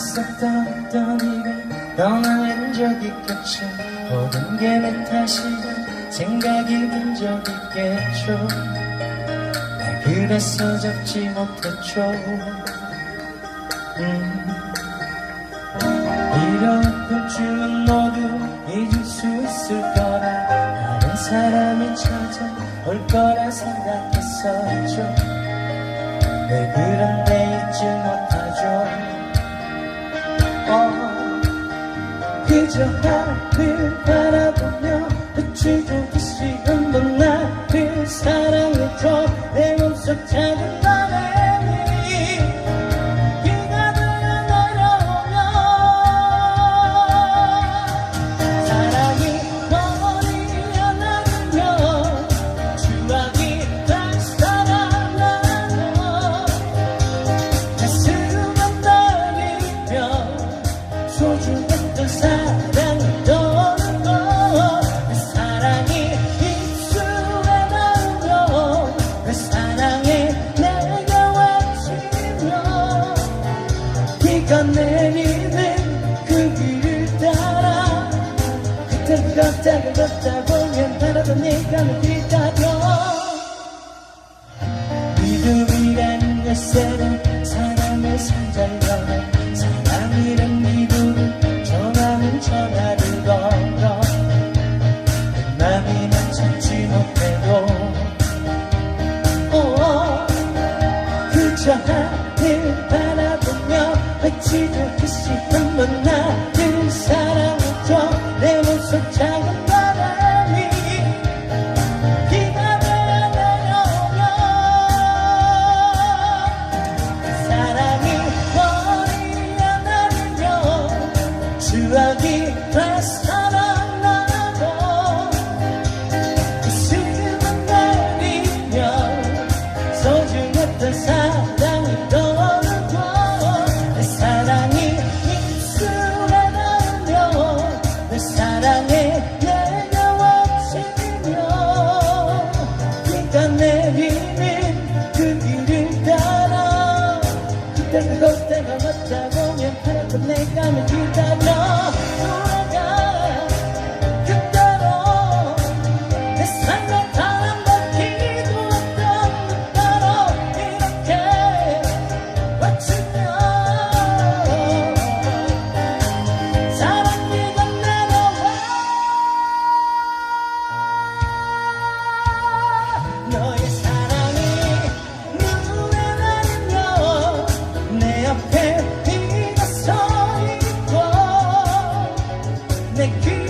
있었던 어떤 일을 떠나는 적 있겠죠. 모든 게 내 탓이라 생각이 든 적 있겠죠. 나 그래서 잡지 못했죠. 음. 이런 고충은 모두 잊을 수 있을 거라. 다른 사람이 찾아올 거라 생각했었죠. 왜 그런 하늘 바라보며 그치듯이 한번 나를 사랑해줘. 내 몸속 작은 걷다가 걷다 보면 네가 날 기다려 믿음이란 열쇠는 사람의 상자여 사랑이란 기도를 전하는 전화를 걸어 내 맘이 난 참지 못해도. 오, 그저 하늘 바라보며 외치듯이 한번 나 내리는 그 길을 따라 내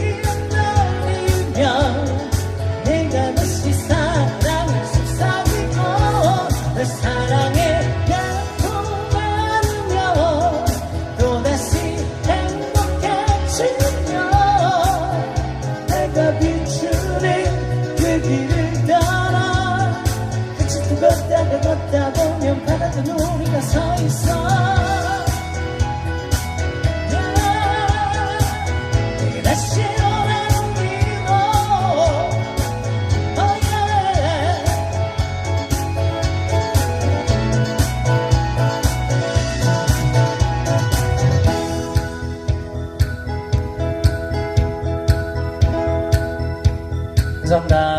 감사합니다.